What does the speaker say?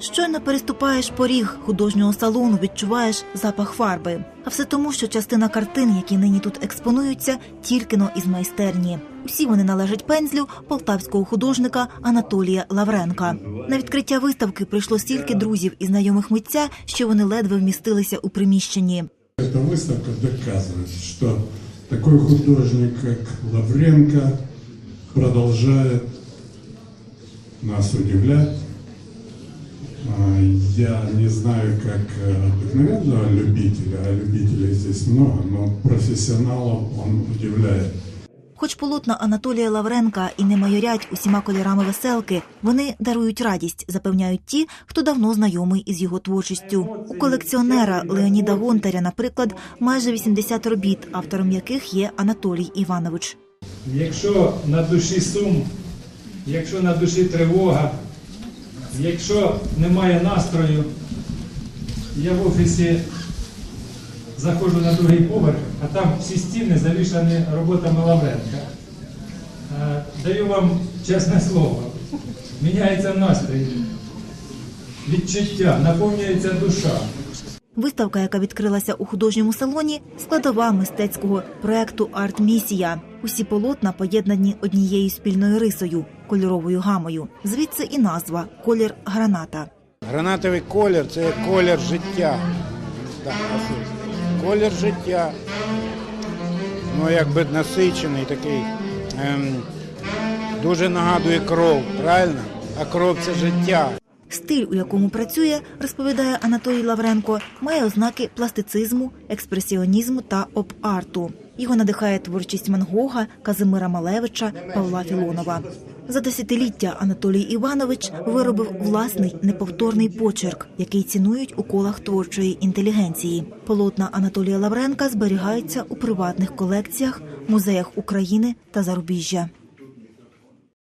Щойно переступаєш поріг художнього салону, відчуваєш запах фарби. А все тому, що частина картин, які нині тут експонуються, тільки но із майстерні. Усі вони належать пензлю полтавського художника Анатолія Лавренка. На відкриття виставки прийшло стільки друзів і знайомих митця, що вони ледве вмістилися у приміщенні. Эта выставка доказывает, что такой художник, как Лавренко, продолжает нас удивлять. Я не знаю, как э, обыкновенного любителя, а любителей здесь много, но профессионалов он удивляет. Хоч полотна Анатолія Лавренка і не майорять усіма кольорами веселки, вони дарують радість, запевняють ті, хто давно знайомий із його творчістю. У колекціонера Леоніда Гонтаря, наприклад, майже 80 робіт, автором яких є Анатолій Іванович. Якщо на душі сум, якщо на душі тривога, якщо немає настрою, я в офісі заходжу на другий поверх, а там всі стіни завішані роботами Лавренка. Е, Даю вам чесне слово. Міняється настрій, відчуття, наповнюється душа. Виставка, яка відкрилася у художньому салоні, складова мистецького проекту Арт-місія. Усі полотна поєднані однією спільною рисою кольоровою гамою. Звідси і назва колір граната. Гранатовий колір це колір життя. Так, колір життя. Ну, якби насичений такий. Ем, дуже нагадує кров, правильно? А кров це життя. Стиль, у якому працює, розповідає Анатолій Лавренко, має ознаки пластицизму, експресіонізму та оп-арту. Його надихає творчість Мангога, Казимира Малевича, Павла Філонова. За десятиліття Анатолій Іванович виробив власний неповторний почерк, який цінують у колах творчої інтелігенції. Полотна Анатолія Лавренка зберігаються у приватних колекціях, музеях України та зарубіжжя.